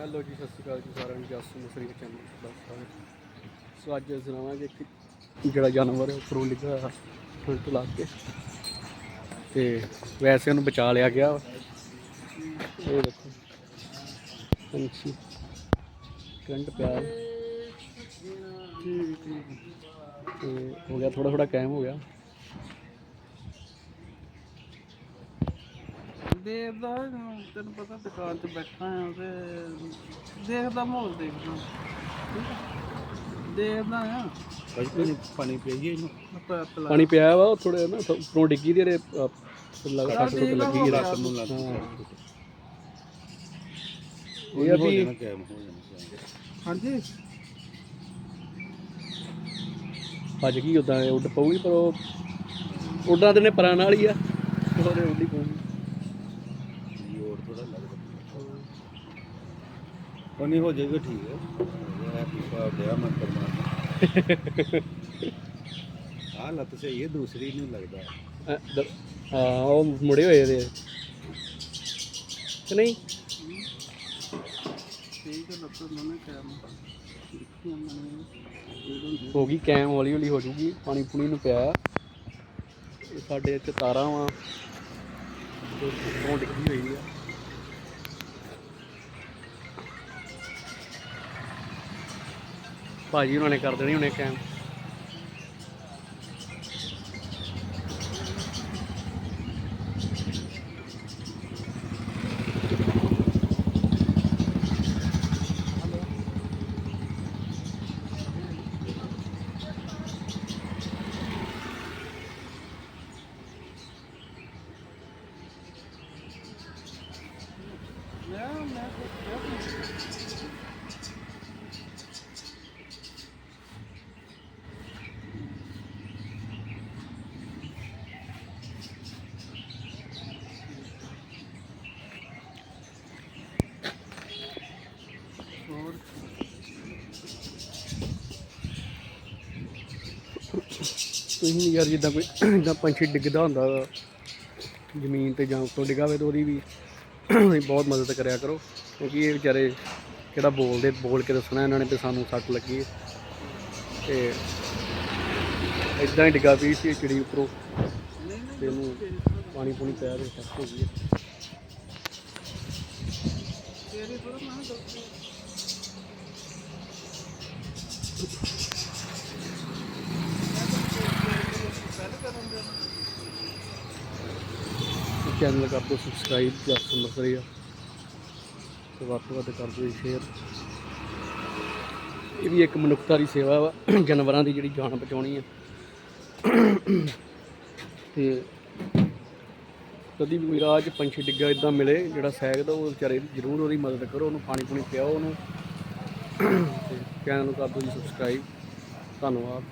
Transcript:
Hello ਜੀ, ਸਤਿ ਸ਼੍ਰੀ ਅਕਾਲ ਜੀ ਸਾਰਿਆਂ ਨੂੰ, ਜੱਸ ਮਸਰੀ ਚੈਨਲ ਦਾ ਸਵਾਗਤ ਸੋ ਅੱਜ ਸੁਣਾਵਾਂਗੇ ਕਿ ਜਿਹੜਾ ਜਾਨਵਰ ਉੱਪਰੋਂ ਲਿਖਿਆ ਹੋਇਆ ਫੁਲਟ ਲਾ ਕੇ। ਤੇ ਵੈਸੇ ਉਹਨੂੰ ਬਚਾ ਲਿਆ ਗਿਆ ਇਹ ਦੇਖੋ। ਪੰਛੀ। ਕਰੰਟ ਪਿਆ ਤੇ ਹੋ ਗਿਆ ਥੋੜਾ ਥੋੜਾ ਕਾਇਮ ਹੋ ਗਿਆ। ਦੇਵ ਦਾ, ਤੈਨੂੰ ਪਤਾ ਦੁਕਾਨ 'ਚ ਬੈਠਾ ਆ ਤੇ ਦੇਖਦਾ ਮਾਹੌਲ ਦੇਖਦਾ। ਠੀਕ ਆ? ਦੇਖਦਾ ਆ ਪਾਣੀ ਪਾਣੀ ਪੀਈਏ ਇਹਨੂੰ। ਆਪਾਂ ਪਲਾ ਪਾਣੀ ਪਿਆ ਵਾ ਥੋੜੇ ਨਾ ਉੱਪਰੋਂ ਡਿੱਗੀ ਦੀ ਇਹਦੇ ਲਗਾ ਸੱਟ ਲਾ ਲੱਗੀ ਹੋ। ਰਾਤ ਨੂੰ। ਲੱਗ। ਇਹ ਆ ਵੀ ਜਾਣਾ ਕਾਇਮ ਹੋ ਜਾਣਾ ਹਾਂਜੀ। ਭੱਜ ਗਈ ਉਦਾਂ ਉੱਡ ਪਊਗੀ ਪਰ ਉਹ ਉੱਡਾਂ ਤੇ ਨੇ ਪਰਾਂ ਨਾਲ ਹੀ ਆ। ਉਹਦੇ ਉੱਡੀ ਪਊਗੀ। ਹੋਰ ਥੋੜਾ ਲੱਗਦਾ। ਉਹ ਨਹੀਂ ਹੋ ਜਾਏਗਾ ਠੀਕ ਹੈ। ਹੈਪੀ ਬਰਥਡੇ ਮਨ ਪਰਮਾਤਮਾ ਆ ਲੱਤ ਸਹੀ ਹੈ ਦੂਸਰੀ ਨਹੀਂ ਲੱਗਦਾ। ਅ, ਦ- ਹਾਂ ਉਹ ਮੁੜੇ ਹੋਏ ਇਹਦੇ। ਕਿ ਨਹੀਂ? ਠੀਕ ਹੈ ਲੱਤਾਂ ਦੋਨੇ ਕੈਮ ਹੋ ਗਈ ਕੈਮ ਹੌਲੀ ਹੌਲੀ ਹੋ ਜੂਗੀ। ਪਾਣੀ ਪੂਣੀ ਨੂੰ ਪਿਆ। ਇਹ ਸਾਡੇ ਇੱਥੇ ਤਾਰਾਂ ਵਾ। ਉਹ ਡਿੱਗੀ ਹੋਈ ਆ। ਭਾਜੀ ਉਹਨਾਂ ਨੇ ਕਰ ਦੇਣੀ ਹੁਣੇ ਕੈਮ। ਮੈਂ ਮੈਂ ਤੁਸੀਂ ਯਾਰ ਜਿੱਦਾਂ ਕੋਈ ਜਿੱਦਾਂ ਪੰਛੀ ਡਿੱਗਦਾ ਹੁੰਦਾ ਜ਼ਮੀਨ ਤੇ ਜਾਂ ਉੱਤੋਂ ਡਿੱਗਾਵੇ ਤਾਂ ਉਹਦੀ ਵੀ ਬਹੁਤ ਮਦਦ ਕਰਿਆ ਕਰੋ, ਕਿਉਂਕਿ ਇਹ ਵਿਚਾਰੇ ਕਿਹੜਾ ਬੋਲਦੇ, ਬੋਲ ਕੇ ਦੱਸਣਾ ਇਹਨਾਂ ਨੇ ਤੇ ਸਾਨੂੰ ਸੱਟ ਲੱਗੀ ਹੈ। ਤੇ ਇਦਾਂ ਹੀ ਡਿੱਗਾ ਪਈ ਸੀ ਚਿੜੀ ਉੱਪਰੋਂ, ਤੇ ਇਹਨੂੰ ਪਾਣੀ ਪੂਣੀ ਪੈ ਤੇ ਸੱਟ ਹੋ ਗਈ ਹੈ। ਤੇਰੀ ਥੋੜਾ ਮੈਂ ਕਿਹਾ ਚੈਨਲ ਕਰ ਦਿਓ ਸਬਸਕ੍ਰਾਈਬ ਜਸ ਮਸਰੀਆ ਤੇ ਵੱਧ ਤੋਂ ਵੱਧ ਕਰ ਦਿਓ ਸ਼ੇਅਰ ਇਹ ਵੀ ਇੱਕ ਮਨੁੱਖਤਾ ਦੀ ਸੇਵਾ ਵਾ, ਜਾਨਵਰਾਂ ਦੀ ਜਿਹੜੀ ਜਾਨ ਬਚਾਉਣੀ ਆ। ਤੇ ਕਦੀ ਵੀ ਕੋਈ ਰਾਹ 'ਚ ਪੰਛੀ ਡਿੱਗਾ ਇਦਾਂ ਮਿਲੇ, ਜਿਹੜਾ ਸੈਕਦਾ ਉਹ ਵਿਚਾਰੇ ਦੀ ਜ਼ਰੂਰ ਉਹਦੀ ਮਦਦ ਕਰੋ, ਉਹਨੂੰ ਪਾਣੀ ਪੂਣੀ ਪਿਆਓ ਉਹਨੂੰ। ਤੇ ਚੈਨਲ ਨੂੰ ਕਰ ਦਿਓ ਜੀ ਸਬਸਕ੍ਰਾਈਬ ਧੰਨਵਾਦ।